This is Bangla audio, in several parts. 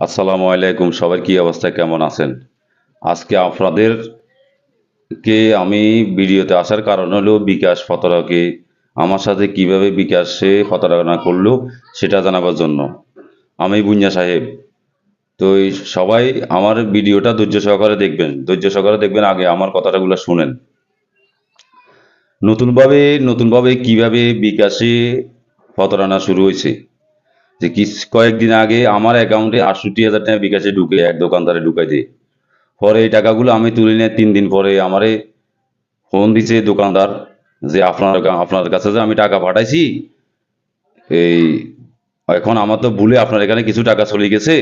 আসসালামু আলাইকুম সবার কি অবস্থা, কেমন আছেন? আজকে আপনাদের কে আমি ভিডিওতে আসার কারণ হলো বিকাশ ফতরাকে, আমার সাথে কীভাবে বিকাশে প্রতারণা করল সেটা জানাবার জন্য। আমি বুঞ্জা সাহেব। তো সবাই আমার ভিডিওটা ধৈর্য সহকারে দেখবেন, ধৈর্য সহকারে দেখবেন, আগে আমার কথাটাগুলো শুনেন। নতুনভাবে নতুনভাবে কীভাবে বিকাশে প্রতারণা শুরু হয়েছে? যে কি কয়েকদিন আগে আমার অ্যাকাউন্টে আটষট্টি হাজার টাকা বিকাশে ঢুকে, এক দোকানদারে ঢুকাই দিয়ে। পরে এই টাকাগুলো আমি তুলে নিয়ে তিন দিন পরে আমারে ফোন দিছে দোকানদার যে আপনার আপনার কাছে যে আমি টাকা পাঠাইছি, এই এখন আমার তো ভুলে আপনার এখানে কিছু টাকা চলে গেছে।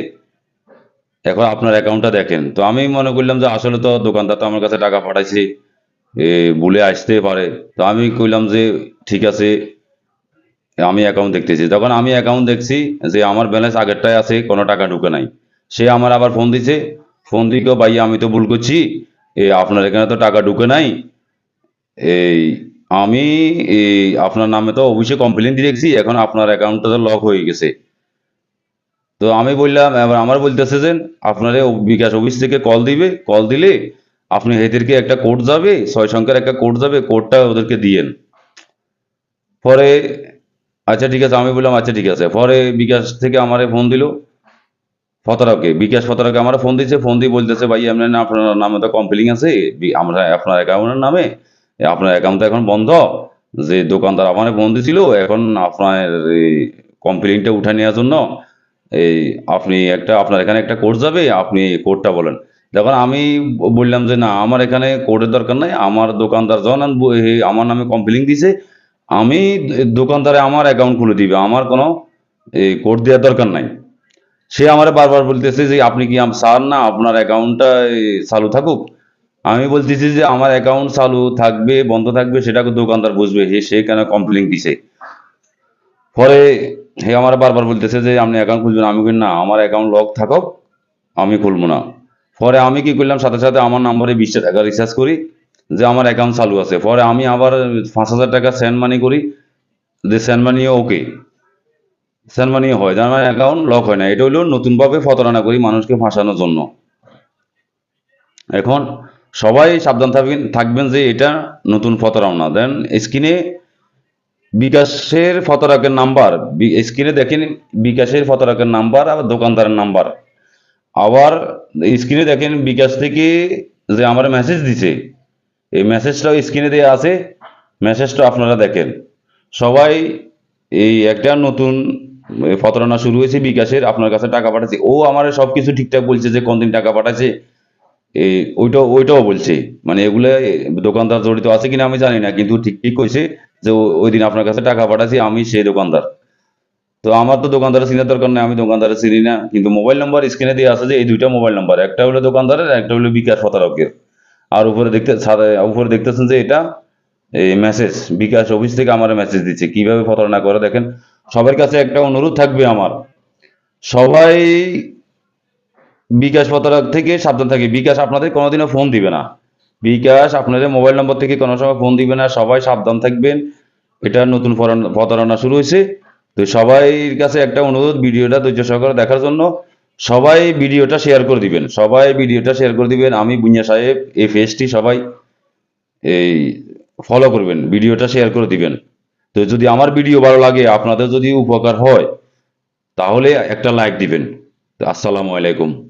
এখন আপনার অ্যাকাউন্টটা দেখেন। তো আমি মনে করলাম যে আসলে তো দোকানদার তো আমার কাছে টাকা পাঠাইছে, এ ভুলে আসতে পারে। তো আমি কইলাম যে ঠিক আছে আমি অ্যাকাউন্ট দেখতেছি। তখন আমি অ্যাকাউন্ট দেখছি যে আমার ব্যালেন্স আগেরটাই আছে, কোনো টাকা ঢুকে নাই। সে আমার আবার ফোন দিছে। ফোন দিয়ে কেউ ভাই, আমি তো ভুল করছি। এ, আপনার এখানে তো টাকা ঢুকে নাই। এই, আমি এই আপনার নামে তো অবশ্যই কমপ্লেন দিয়ে রেখেছি এখন আপনার অ্যাকাউন্টটা তো লক হয়ে গেছে। তো আমি বললাম, এবার আমার বলতেছে যে, আপনার বিকাশ অফিস থেকে কল দিবে। কল দিলে আপনি এদেরকে একটা কোড যাবে, ছয় সংখ্যার একটা কোড যাবে। কোডটা ওদেরকে দিয়েন পরে আচ্ছা ঠিক আছে, আমি বললাম আচ্ছা ঠিক আছে। পরে বিকাশ থেকে আমারে ফোন দিল। ফতরাকে বিকাশ ফতরাকে আমার ফোন দিচ্ছে ফোন দিয়ে বলতেছে, ভাই আপনার আপনার নামে তো কমপ্লেন আছে। আমরা আপনার অ্যাকাউন্টের নামে আপনার অ্যাকাউন্ট এখন বন্ধ। যে দোকানদার আমার ফোন দিছিল, এখন আপনার কমপ্লেনটা উঠে নেওয়ার জন্য, এই আপনি একটা, আপনার এখানে একটা কোড যাবে, আপনি কোডটা বলেন। যখন আমি বললাম যে, না, আমার এখানে কোডের দরকার নাই। আমার দোকানদার এই, আমার নামে কমপ্লেন দিছে। আমি দোকানদারে আমার অ্যাকাউন্ট খুলে দিবে, আমার কোনো কোড দেওয়ার দরকার নাই। সে আমার বারবার বলতেছে যে, আপনি কি স্যার না, আপনার অ্যাকাউন্টটা চালু থাকুক? আমি বলতেছি যে, আমার অ্যাকাউন্ট চালু থাকবে, বন্ধ থাকবে, সেটা দোকানদার বুঝবে, হে, সে কেন কমপ্লেন দিছে? পরে হে আমার বারবার বলতেছে যে, আপনি অ্যাকাউন্ট খুলবেন? আমি বলি না, আমার অ্যাকাউন্ট লক থাকুক, আমি খুলবো না। পরে আমি কি করলাম, সাথে সাথে আমার নম্বরে বিশটা টাকা রিচার্জ করি। যে আমার অ্যাকাউন্ট চালু আছে। পরে আমি আবার পাঁচ হাজার টাকা সেন্ড মানি করি, যে সেন্ড মানিও ওকে সেন্ড মানিও হয়, যার আমার অ্যাকাউন্ট লক হয় না। এটা হলো নতুনভাবে প্রতারণা করি মানুষকে ফাঁসানোর জন্য। এখন সবাই সাবধান থাকবেন থাকবেন যে এটা নতুন প্রতারণা। দেন স্ক্রিনে বিকাশের ফতরাকের নাম্বার স্ক্রিনে দেখেন বিকাশের ফতরাকের নাম্বার আর দোকানদারের নাম্বার আবার স্ক্রিনে দেখেন বিকাশ থেকে যে আমার মেসেজ দিছে এই মেসেজটাও স্ক্রিনে দেওয়া আছে। মেসেজটা আপনারা দেখেন। সবাই এই একটা নতুন প্রতারণা শুরু হয়েছে বিকাশের। আপনার কাছে টাকা পাঠাচ্ছে। ও আমার সব কিছু ঠিকঠাক বলছে যে কোন দিন টাকা পাঠাচ্ছে? এই ওইটাও ওইটাও বলছে। মানে এগুলো দোকানদার জড়িত আছে কিনা আমি জানি না, কিন্তু ঠিক ঠিক কইছে যে ওই দিন আপনার কাছে টাকা পাঠাচ্ছি, আমি সেই দোকানদার। তো আমার তো দোকানদারের চিনার দরকার নেই, আমি দোকানদারের চিনি না। কিন্তু মোবাইল নাম্বার স্ক্রিনে দিয়ে আছে যে, এই দুইটা মোবাইল নাম্বার, একটা হলো দোকানদারের একটা হলো বিকাশ প্রতারকের। আর উপরে দেখতে উপরে দেখতেছেন যে এটা, এই মেসেজ বিকাশ অফিস থেকে আমার মেসেজ দিচ্ছে। কীভাবে প্রতারণা করে দেখেন? সবার কাছে একটা অনুরোধ থাকবে আমার। সবাই বিকাশ প্রতারক থেকে সাবধান থাকে। বিকাশ আপনাদের কোনোদিনও ফোন দিবে না। বিকাশ আপনাদের মোবাইল নম্বর থেকে কোনো সময় ফোন দিবে না। সবাই সাবধান থাকবেন। এটা নতুন প্রতারণা শুরু হয়েছে। তো সবাইর কাছে একটা অনুরোধ, ভিডিওটা ধৈর্য সহকারে দেখার জন্য। সবাই ভিডিওটা শেয়ার করে দিবেন, সবাই ভিডিওটা শেয়ার করে দিবেন, আমি বুঞ্জা সাহেব এই ফেসটি সবাই এই ফলো করবেন, ভিডিওটা শেয়ার করে দিবেন। তো যদি আমার ভিডিও ভালো লাগে, আপনাদের যদি উপকার হয়, তাহলে একটা লাইক দিবেন। আসসালামু আলাইকুম।